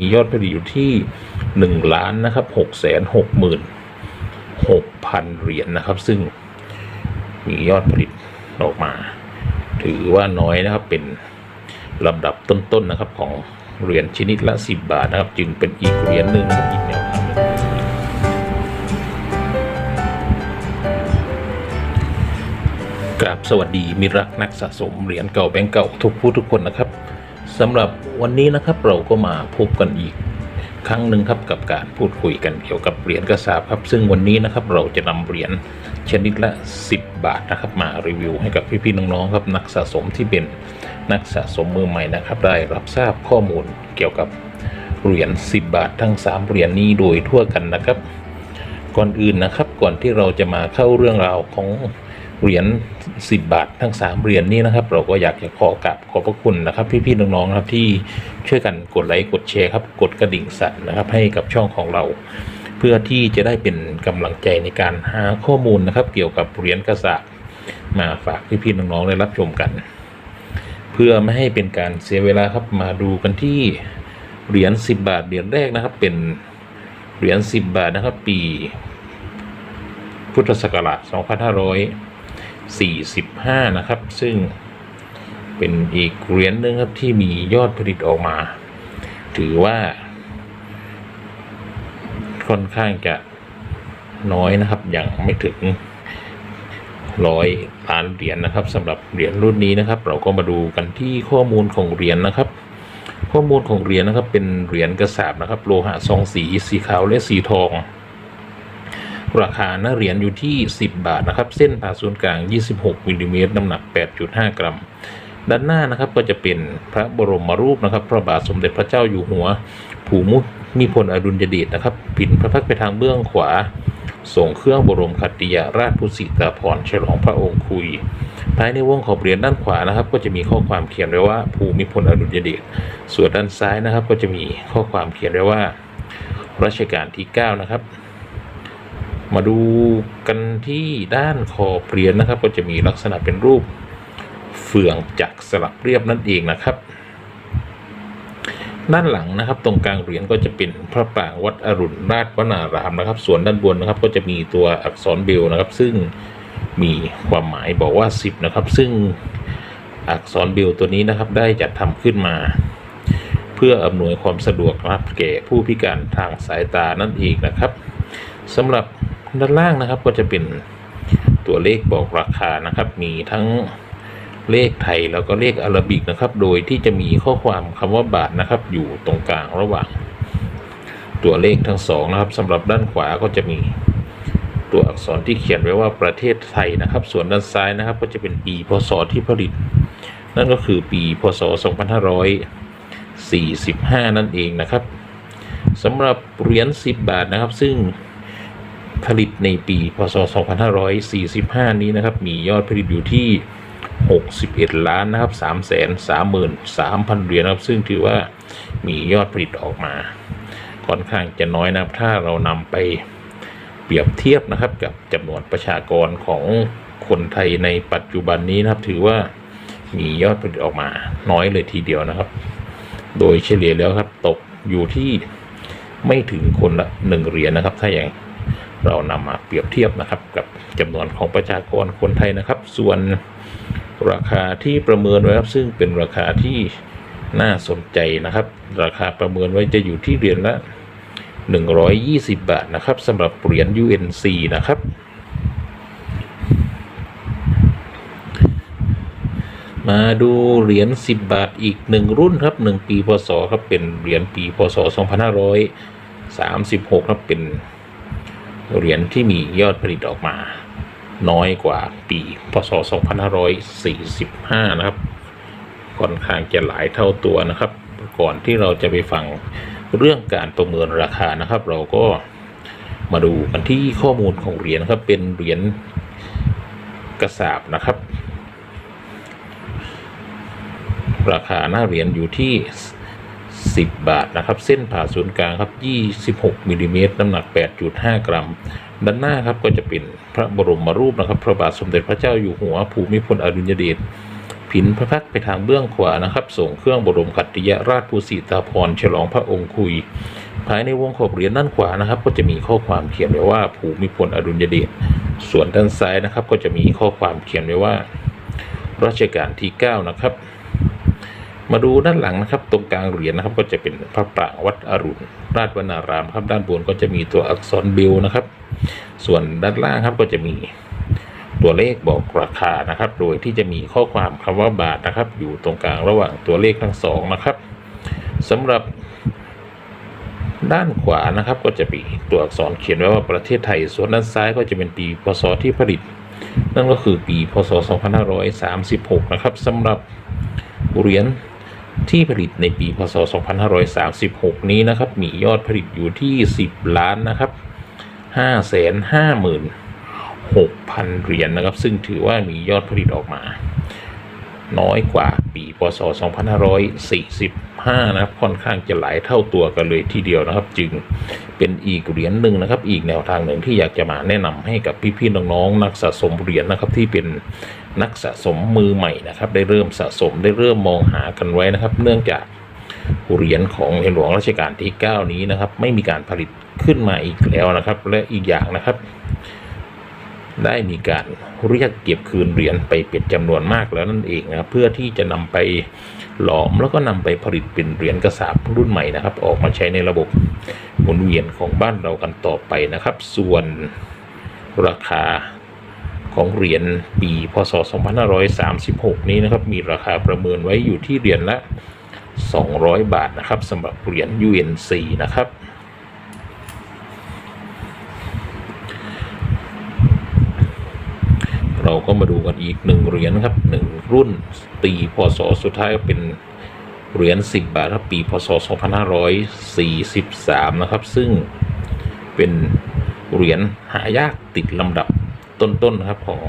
มียอดผลิตอยู่ที่หนึ่งล้านนะครับหกแสนหกหมื่นหกพันเหรียญนะครับ ซึ่งมียอดผลิตออกมา ถือว่าน้อยนะครับเป็นลำดับต้นๆนะครับของเหรียญชนิดละ 10 บาทนะครับ จึงเป็นอีกเหรียญหนึ่งอีกแนวทางหนึ่งกราบสวัสดีมิรรักนักสะสมเหรียญเก่าแบงก์เก่าทุกผู้ทุกคนนะครับ สำหรับวันนี้นะครับเราก็มาพบกันอีก ครั้งหนึ่งครับกับการพูดคุยกันเกี่ยวกับเหรียญกระสาบครับ ซึ่งวันนี้นะครับเราจะนำเหรียญชนิดละ 10 บาทนะครับ มารีวิวให้กับพี่ๆน้องๆครับนักสะสมที่เป็นนักสะสมมือใหม่นะครับ ได้รับทราบข้อมูลเกี่ยวกับเหรียญ10 บาททั้ง 3เหรียญนี้โดยทั่วกันนะครับ ก่อนอื่นนะครับก่อนที่เราจะมาเข้าเรื่องราวของ เหรียญ10 บาททั้ง 3 เหรียญนี้นะครับ เราก็อยากจะขอกราบขอบพระคุณนะครับ พี่ๆน้องๆนะครับที่ช่วยกันกดไลค์กดแชร์ครับกดกระดิ่งสั่นนะครับ ให้กับช่องของเรา เพื่อที่จะได้เป็นกำลังใจในการหาข้อมูลนะครับ เกี่ยวกับเหรียญกระสาบมาฝากพี่ๆน้องๆได้รับชมกัน เพื่อไม่ให้เป็นการเสียเวลาครับมาดูกันที่เหรียญ10 บาทเหรียญแรกนะครับ เป็นเหรียญ10 บาทนะครับ ปี พุทธศักราช 45 นะครับ ซึ่งเป็นอีกเหรียญหนึ่งครับที่มียอดผลิตออกมา ถือว่า ค่อนข้างจะน้อยนะครับย่างไม่ถึงร้อยล้านเหรียญนะครับสำหรับเหรียญรุ่นนี้นะครับ เราก็มาดูกันที่ข้อมูลของเหรียญนะครับ ข้อมูลของเหรียญนะครับเป็นเหรียญกระสาบนะครับ โลหะสองสีสีขาวและสีทอง ราคาหน้าเหรียญอยู่ที่ 10 บาทนะครับ เส้นผ่าศูนย์กลาง 26มิลลิเมตรน้ำหนัก 8.5 กรัม ด้านหน้านะครับก็จะเป็นพระบรมรูปนะครับ พระบาทสมเด็จพระเจ้าอยู่หัวผูมุมีพลอดุลยเดชนะครับปิ่นพระพักตร์ไปทางเบื้องขวาส่งเครื่องบรมขัตติยาราชพุสิตาภรฉลองพระองค์คุย ภายในวงขอบเหรียญด้านขวานะครับ ก็จะมีข้อความเขียนไว้ว่า ภูมิพลอดุลยเดช ส่วนด้านซ้ายนะครับ ก็จะมีข้อความเขียนไว้ว่ารัชกาลที่ 9 นะครับ มาดูกันที่ด้านขอบเหรียญนะครับ ก็จะมีลักษณะเป็นรูปเฟื่องจักรสลักเรียบนั่นเองนะครับ ด้านหลังนะครับ ตรงกลางเหรียญก็จะเป็นพระปรางวัดอรุณราชวนารามนะครับ ส่วนด้านบนนะครับ ก็จะมีตัวอักษรเบลนะครับ ซึ่งมีความหมายบอกว่า 10 นะครับ ซึ่งอักษรเบลตัวนี้นะครับได้จัดทำขึ้นมา เพื่ออำนวยความสะดวกนะครับแก่ผู้พิการทางสายตานั่นเองนะครับสำหรับ ด้านล่างนะครับก็จะเป็นตัวเลขบอกราคานะครับ มีทั้งเลขไทยแล้วก็เลขอารบิกนะครับ โดยที่จะมีข้อความคำว่าบาทนะครับ อยู่ตรงกลางระหว่าง ตัวเลขทั้งสองนะครับสำหรับด้านขวาก็จะมีตัวอักษรที่เขียนไว้ว่าประเทศไทยนะครับ ส่วนด้านซ้ายนะครับ ก็จะเป็นปีพศที่ผลิต นั่นก็คือปีพศ 2545 นั่นเองนะครับสำหรับเหรียญ10 บาทนะครับ ซึ่ง ผลิตในปี พศ 2545 นี้นะครับ มียอดผลิตอยู่ที่ 61 ล้านนะครับ3 3 3 0 0 0 เหรียญนะครับ ซึ่งถือว่ามียอดผลิตออกมา ค่อนข้างจะน้อยนะครับ ถ้าเรานำไปเปรียบเทียบนะครับกับจำนวนประชากรของคนไทยในปัจจุบันนี้นะครับ ถือว่ามียอดผลิตออกมาน้อยเลยทีเดียวนะครับ โดยเฉลี่ยแล้วครับตกอยู่ที่ไม่ถึงคนละหนึ่งเหรียญนะครับ ถ้าอย่าง เรานำมาเปรียบเทียบนะครับกับจำนวนของประชากรคนไทยนะครับ ส่วนราคาที่ประเมินไว้ครับซึ่งเป็นราคาที่น่าสนใจนะครับ ราคาประเมินไว้จะอยู่ที่เหรียญละ 120 บาทนะครับสำหรับเหรียญ UNC นะครับมาดูเหรียญ10 บาทอีกหนึ่งรุ่นครับ 1 ปีพศครับเป็นเหรียญปีพศ2536 ครับเป็น เหรียญที่มียอดผลิตออกมา น้อยกว่าปีพศ 2545 นะครับค่อนข้างจะหลายเท่าตัวนะครับ ก่อนที่เราจะไปฟังเรื่องการประเมินราคานะครับ เราก็มาดูกันที่ข้อมูลของเหรียญครับเป็นเหรียญกระสาบนะครับ ราคาหน้าเหรียญอยู่ที่ 10 บาทนะครับ เส้นผ่าศูนย์กลางครับ 26มิลลิเมตรน้ำหนัก 8.5 กรัม ด้านหน้าครับก็จะเป็นพระบรมรูปนะครับพระบาทสมเด็จพระเจ้าอยู่หัวภูมิพลอดุลยเดชผินพระพักตร์ไปทางเบื้องขวานะครับ ส่งเครื่องบรมขัตติยราชภูสิตาภรฉลองพระองค์คุย ภายในวงขอบเหรียญด้านขวานะครับ ก็จะมีข้อความเขียนไว้ว่าภูมิพลอดุลยเดชส่วนด้านซ้ายนะครับ ก็จะมีข้อความเขียนไว้ว่ารัชกาลที่ 9 นะครับ มาดูด้านหลังนะครับ ตรงกลางเหรียญนะครับ ก็จะเป็นพระปรางวัดอรุณ ราชวนารามครับด้านบนก็จะมีตัวอักษรบิลนะครับ ส่วนด้านล่างครับก็จะมีตัวเลขบอกราคานะครับ โดยที่จะมีข้อความคำว่าบาทนะครับ อยู่ตรงกลางระหว่างตัวเลขทั้งสองนะครับสำหรับด้านขวานะครับก็จะมีตัวอักษรเขียนไว้ว่าประเทศไทย ส่วนด้านซ้ายก็จะเป็นปีพศที่ผลิต นั่นก็คือปีพศ 2536 นะครับสำหรับเหรียญ ที่ผลิตในปีพศ 2536 นี้นะครับ มียอดผลิตอยู่ที่ 10 ล้านนะครับ 556,000 เหรียญนะครับ ซึ่งถือว่ามียอดผลิตออกมา น้อยกว่าปีพศ 2545 นะครับ ค่อนข้างจะหลายเท่าตัวกันเลยทีเดียวนะครับ จึงเป็นอีกเหรียญหนึ่งนะครับ อีกแนวทางหนึ่งที่อยากจะมาแนะนำให้กับพี่ๆน้องๆนักสะสมเหรียญนะครับที่เป็น นักสะสมมือใหม่นะครับ ได้เริ่มสะสมได้เริ่มมองหากันไว้นะครับ เนื่องจากเหรียญของในหลวงรัชกาลที่ 9 นี้นะครับ ไม่มีการผลิตขึ้นมาอีกแล้วนะครับ และอีกอย่างนะครับ ได้มีการเรียกเก็บคืนเหรียญไปเป็นจำนวนมากแล้วนั่นเองนะครับเพื่อที่จะนำไปหลอมแล้วก็นำไปผลิตเป็นเหรียญกระสาบรุ่นใหม่นะครับ ออกมาใช้ในระบบหมุนเวียนของบ้านเรากันต่อไปนะครับ ส่วนราคา ของเหรียญปีพศ 2536 นี้นะครับ มีราคาประเมินไว้อยู่ที่เหรียญละ 200 บาทนะครับสำหรับเหรียญ UNC นะครับ เราก็มาดูกันอีกหนึ่งเหรียญครับหนึ่งรุ่นปีพศสุดท้ายก็เป็นเหรียญ 10 บาทครับปีพศ 2543 นะครับ ซึ่งเป็นเหรียญหายากติดลำดับ ต้นๆนะครับของ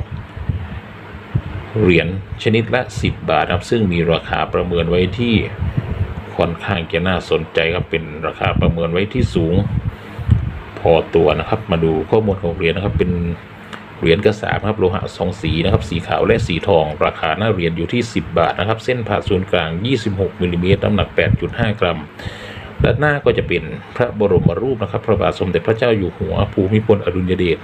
เหรียญชนิดละ 10 บาทครับ ซึ่งมีราคาประเมินไว้ที่ค่อนข้างจะน่าสนใจครับเป็นราคาประเมินไว้ที่สูงพอตัวนะครับ มาดูข้อมูลของเหรียญนะครับ เป็นเหรียญกระสาบครับโลหะสองสีนะครับ สีขาวและสีทอง ราคาหน้าเหรียญอยู่ที่ 10 บาทนะครับ เส้นผ่าศูนย์กลาง 26มิลลิเมตรน้ำหนัก 8.5 กรัมด้านหน้าก็จะเป็นพระบรมรูปนะครับ พระบาทสมเด็จพระเจ้าอยู่หัวภูมิพลอดุลยเดช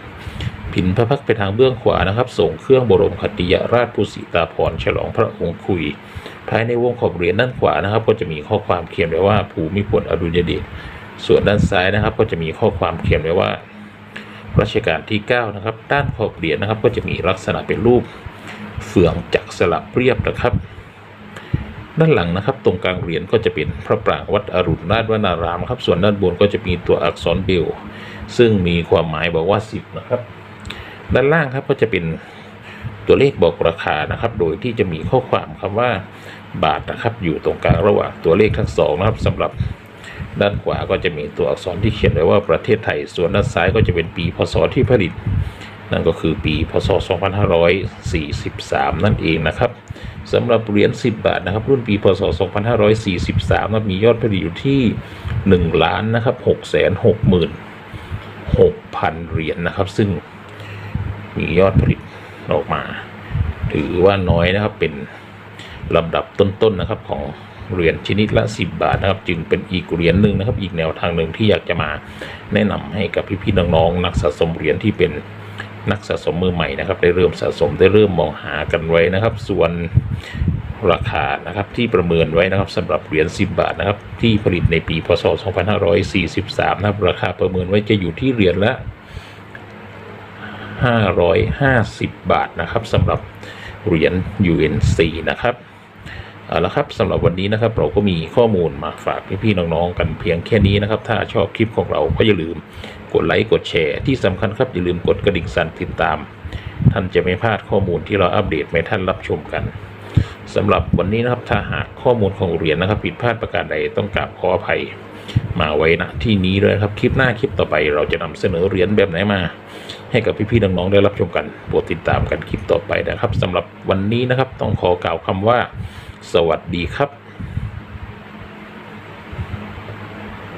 ผินพระพักไปทางเบื้องขวานะครับ ส่งเครื่องบรมขัตติยราชภูสิตาภรฉลองพระองค์คุย ภายในวงขอบเหรียญด้านขวานะครับ ก็จะมีข้อความเขียนไว้ว่าภูมิพลอดุลยเดชส่วนด้านซ้ายนะครับ ก็จะมีข้อความเขียนไว้ว่ารัชกาลที่ 9 นะครับ ด้านขอบเหรียญนะครับ ก็จะมีลักษณะเป็นรูปเฟืองจักรสลักเรียบนะครับ ด้านหลังนะครับ ตรงกลางเหรียญก็จะเป็นพระปรางวัดอรุณราชวนารามครับ ส่วนด้านบนก็จะมีตัวอักษรเบลซึ่งมีความหมายบอกว่า 10 นะครับ ด้านล่างครับก็จะเป็นตัวเลขบอกราคานะครับ โดยที่จะมีข้อความคำว่าบาทนะครับ อยู่ตรงกลางระหว่างตัวเลขทั้งสองนะครับสำหรับด้านขวาก็จะมีตัวอักษรที่เขียนไว้ว่าประเทศไทย ส่วนด้านซ้ายก็จะเป็นปีพศที่ผลิต นั่นก็คือปีพศ 2543 นั่นเองนะครับสำหรับเหรียญ10 บาทนะครับ รุ่นปีพศ 2543นะครับมียอดผลิตอยู่ที่ 1 ล้านนะครับ666,000 เหรียญนะครับ ซึ่ง มียอดผลิตออกมา ถือว่าน้อยนะครับเป็นลำดับต้นๆนะครับของเหรียญชนิดละ 10 บาทนะครับ จึงเป็นอีกเหรียญหนึ่งนะครับ อีกแนวทางหนึ่งที่อยากจะมาแนะนำให้กับพี่ๆน้องๆนักสะสมเหรียญที่เป็นนักสะสมมือใหม่นะครับ ได้เริ่มสะสมได้เริ่มมองหากันไว้นะครับ ส่วนราคานะครับที่ประเมินไว้นะครับสำหรับเหรียญ 10 บาทนะครับ ที่ผลิตในปีพศ 2543 นะครับ ราคาประเมินไว้จะอยู่ที่เหรียญละ 550 บาทนะครับสำหรับเหรียญ UNC นะครับเอาละครับสำหรับวันนี้นะครับเราก็มีข้อมูลมาฝากพี่ๆน้องๆกันเพียงแค่นี้นะครับ ถ้าชอบคลิปของเราก็อย่าลืมกดไลค์กดแชร์ที่สำคัญครับอย่าลืมกดกระดิ่งสั่นติดตาม ท่านจะไม่พลาดข้อมูลที่เราอัปเดตให้ท่านรับชมกันสำหรับวันนี้นะครับถ้าหากข้อมูลของเหรียญนะครับ ผิดพลาดประการใดต้องกราบขออภัย มาไว้นะที่นี้เลยครับ คลิปหน้าคลิปต่อไปเราจะนำเสนอเหรียญแบบไหนมา ให้กับพี่ๆน้องๆได้รับชมกันโปรดติดตามกันคลิปต่อไปนะครับสำหรับวันนี้นะครับ ต้องขอกล่าวคำว่า สวัสดีครับ